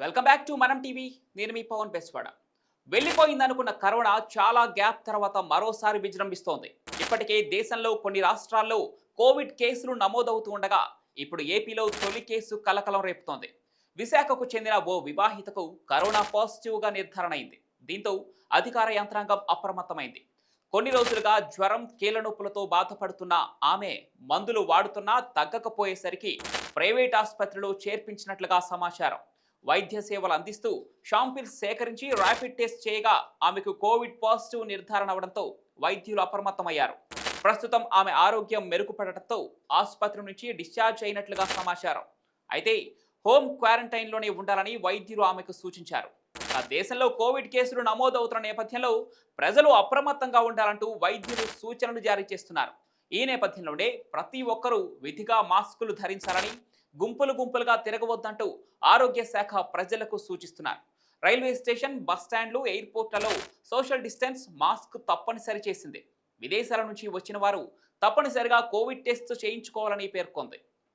Welcome back to Manam TV నేను మీ పవన్ బెస్వాడ. వెళ్ళిపోయిందనుకున్న కరోనా చాలా గ్యాప్ తర్వాత మరోసారి విజృంభిస్తోంది. ఇప్పటికే దేశంలో కొన్ని రాష్ట్రాల్లో కోవిడ్ కేసులు నమోదవుతూ ఉండగా ఇప్పుడు ఏపీలో తొలి కేసు కలకలం రేపుతోంది. విశాఖకు చెందిన ఓ వివాహితకు కరోనా పాజిటివ్గా నిర్ధారణ అయింది దీంతో అధికార యంత్రాంగం అప్రమత్తమైంది. కొన్ని రోజులుగా జ్వరం కీలనొప్పులతో నొప్పులతో బాధపడుతున్న ఆమె మందులు వాడుతున్నా తగ్గకపోయేసరికి ప్రైవేట్ ఆసుపత్రిలో చేర్పించినట్లుగా సమాచారం. వైద్య సేవలు అందిస్తూ షాంపిల్స్ సేకరించి ర్యాపిడ్ టెస్ట్ చేయగా ఆమెకు కోవిడ్ పాజిటివ్ నిర్ధారణ అవడంతో వైద్యులు అప్రమత్తమయ్యారు. ప్రస్తుతం ఆమె ఆరోగ్యం మెరుగుపడటంతో ఆసుపత్రి నుంచి డిశ్చార్జ్ అయినట్లుగా సమాచారం. అయితే హోమ్ క్వారంటైన్లోనే ఉండాలని వైద్యులు ఆమెకు సూచించారు. ఆ దేశంలో కోవిడ్ కేసులు నమోదవుతున్న నేపథ్యంలో ప్రజలు అప్రమత్తంగా ఉండాలంటూ వైద్యులు సూచనలు జారీ చేస్తున్నారు. ఈ నేపథ్యంలోనే ప్రతి ఒక్కరూ విధిగా మాస్కులు ధరించాలని గుంపులు గుంపులుగా తిరగవద్దంటూ ఆరోగ్య శాఖ ప్రజలకు సూచిస్తున్నారు. రైల్వే స్టేషన్ బస్ స్టాండ్లు ఎయిర్పోర్ట్లలో సోషల్ డిస్టెన్స్ మాస్క్ తప్పనిసరి చేసింది. విదేశాల నుంచి వచ్చిన వారు తప్పనిసరిగా కోవిడ్ టెస్ట్ చేయించుకోవాలని పేర్కొంది.